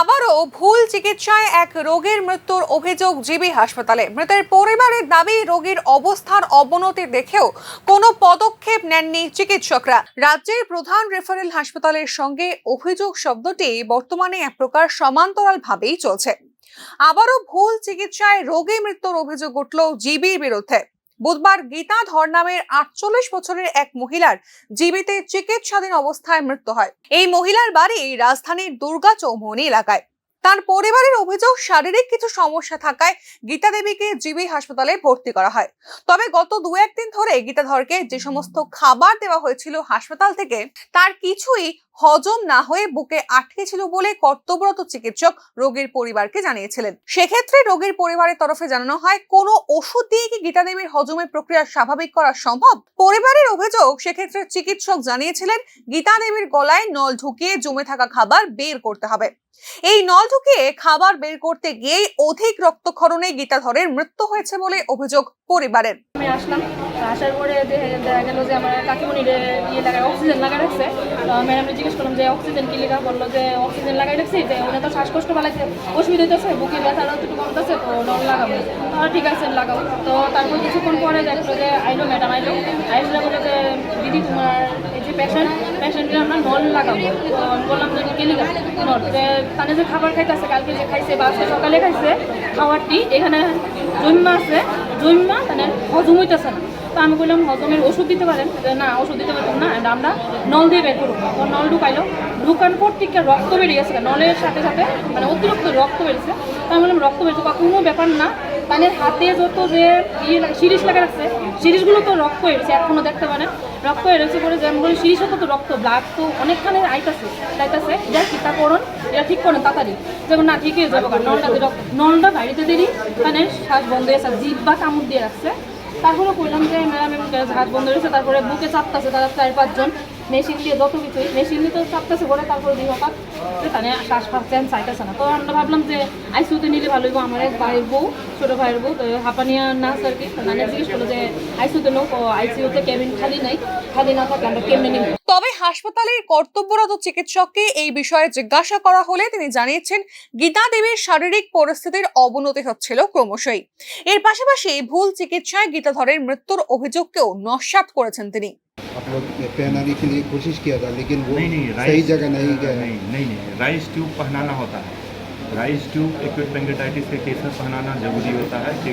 আবারও ভুল চিকিৎসায় এক রোগীর মৃত্যুর অভিযোগ জিবি হাসপাতালে। মৃতের পরিবারের দাবি, রোগীর অবস্থার অবনতি দেখেও কোনো পদক্ষেপ নেননি চিকিৎসকরা। রাজ্যের প্রধান রেফারেল হাসপাতালের সঙ্গে অভিযোগ শব্দটি বর্তমানে এক প্রকার সমান্তরাল ভাবেই চলছে। আবারও ভুল চিকিৎসায় রোগী মৃত্যুর অভিযোগ উঠল জিবির বিরুদ্ধে। বুধবার গীতা ধর নামের আটচল্লিশ বছরের এক মহিলার জীবিতে চিকিৎসাধীন অবস্থায় মৃত্যু হয়। এই মহিলার বাড়ি রাজধানীর দুর্গা চৌমনি এলাকায়। তার পরিবারের অভিযোগ, শারীরিক কিছু সমস্যা থাকায় গীতা দেবীকে জিবি হাসপাতালে ভর্তি করা হয়। তবে গত দু একদিন ধরে গীতাধরকে যে সমস্ত খাবার দেওয়া হয়েছিল হাসপাতাল থেকে, তার কিছুই হজম না হয়ে বুকে আটকে ছিল বলে কর্তব্যরত চিকিৎসক রোগীর পরিবারকে জানিয়েছিলেন। সেক্ষেত্রে রোগীর পরিবারের তরফে জানানো হয়, কোনো ওষুধ দিয়ে কি গীতা দেবীর হজমের প্রক্রিয়া স্বাভাবিক করা সম্ভব? পরিবারের অভিযোগ, সেক্ষেত্রে চিকিৎসক জানিয়েছিলেন গীতা দেবীর গলায় নল ঢুকিয়ে জমে থাকা খাবার বের করতে হবে। এই নল ঢুকিয়ে খাবার বের করতে গিয়েই অধিক রক্তক্ষরণে গীতাধরের মৃত্যু হয়েছে বলে অভিযোগ পরিবারের। আমি আসলাম, আসার পরে দেখা গেল যে আমার কাকিমণির ইয়ে লাগায়, অক্সিজেন লাগাই রাখছে। তো ম্যাডামকে জিজ্ঞেস করলাম যে অক্সিজেন কি লেখা বলল যে অক্সিজেন লাগাই রাখছি, যে ওটা তো শ্বাসকষ্ট পালাইছে অসুবিধা হইতেছে বুকে ব্যথাটা একটু কমতেছে তো ডর লাগাবো। ঠিক আছে লাগাও তো তারপর কিছুক্ষণ পরে দেখল যে আইলো ম্যাডাম আইলো। আইসলে বলে যে, দিদি, তোমার এই যে পেশেন্ট পেশেন্টের আমরা নল লাগাবো। বললাম যে কে লিগা? নল, যে তানে যে খাবার খাইতেছে, কালকে যে খাইছে বা সকালে খাইছে খাবারটি এখানে জন্মা আছে। জন্মা মানে হজম হইতেছে না। তো আমি বললাম হজমের ওষুধ দিতে পারেন। না, ওষুধ দিতে পারতাম না আমরা নল দিয়ে বের করব। তো নল ঢুকাইলো। ঢুকান পর থেকে রক্ত বেরিয়ে গেছে, নলের সাথে সাথে মানে অতিরিক্ত রক্ত বেরিয়েছে। তো আমি বললাম, রক্ত বেরিয়েছে কোনো ব্যাপার না। তাদের হাতে যত যে ইয়ে সিরিজ লাগা রাখছে সিরিজগুলো তো রক্ত এসেছে এখনও দেখতে পারেন। রক্ত এসেছে করে যেমন বলি সিরিজও তো রক্ত ব্লাড তো অনেকখানে আইতাছে যাইতাছে চিন্তা করুন, এটা ঠিক করেন তাড়াতাড়ি। যেমন না ঠিক হয়ে যাব নলটা নলটা বাড়িতে দেরি মানে শ্বাস বন্ধ হয়েছে জিভ বা কামড় দিয়ে রাখছে। তারপরে কইলাম যে ম্যাডাম হাত বন্ধ রয়েছে, তারপরে বুকে চাপতাছে তারা চার পাঁচজন। মেশিন দিয়ে যত কিছু মেশিন দিয়ে তো চাপতেছে করে তারপরে দুই হঠাৎ তাহলে শ্বাস ফাঁকছেন চাইতেছে না। তো আমরা ভাবলাম যে আইসিউতে নিলে ভালো হইব আমার এক ভাইয়ের বউ, ছোট ভাইয়ের বউ, তো হাঁপানিয়া নার্স আর কি। নানা জিজ্ঞেস করল যে আইসিউতে নোক আইসিউতে কেবিন খালি নাই। খালি না থাকলে আমরা কেমনে নিব? তবে হাসপাতালের কর্তব্যরত চিকিৎসককে এই বিষয়ে জিজ্ঞাসা করা হলে তিনি জানিয়েছেন গীতা দেবীর শারীরিক পরিস্থিতির অবনতি হচ্ছিল ক্রমশই এর পাশাপাশি ভুল চিকিৎসায় গীতাধরের মৃত্যুর অভিযোগকেও নস্যাৎ করেছেন তিনি आप लोग पहनाने के लिए कोशिश किया था लेकिन वो नहीं नहीं सही राइस जगह नहीं गया नहीं नहीं नहीं राइस ट्यूब पहनाना होता है राइस ट्यूब एक्यूट पेंगेटाइटिस के केस में पहनाना जरूरी होता है कि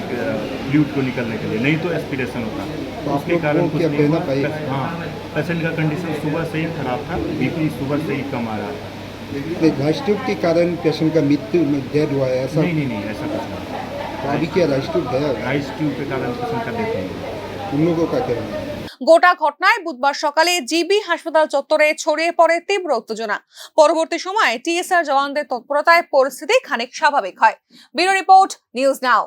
फ्लूड को निकलने के लिए नहीं तो एस्पिरेशन होता है तो आप उसके लोग कारण वो कुछ क्या नहीं पहना हुआ। पाए? हाँ पेशेंट का कंडीशन सुबह से ही खराब था बीपी सुबह से ही कम आ रहा था नहीं राइस ट्यूब के कारण पेशेंट का मृत्यु डेड हुआ है ऐसा नहीं नहीं नहीं ऐसा कुछ नहीं तो अभी क्या राइस ट्यूब है राइस ट्यूब के कारण पेशेंट का डेथ नहीं हुआ। उन लोगों का कहना है গোটা ঘটনায় বুধবার সকালে জিবি হাসপাতাল চত্বরে ছড়িয়ে পড়ে তীব্র উত্তেজনা পরবর্তী সময়ে টিএসআর জওয়ানদের তৎপরতায় পরিস্থিতি খানিক স্বাভাবিক হয় ব্যুরো রিপোর্ট নিউজ নাও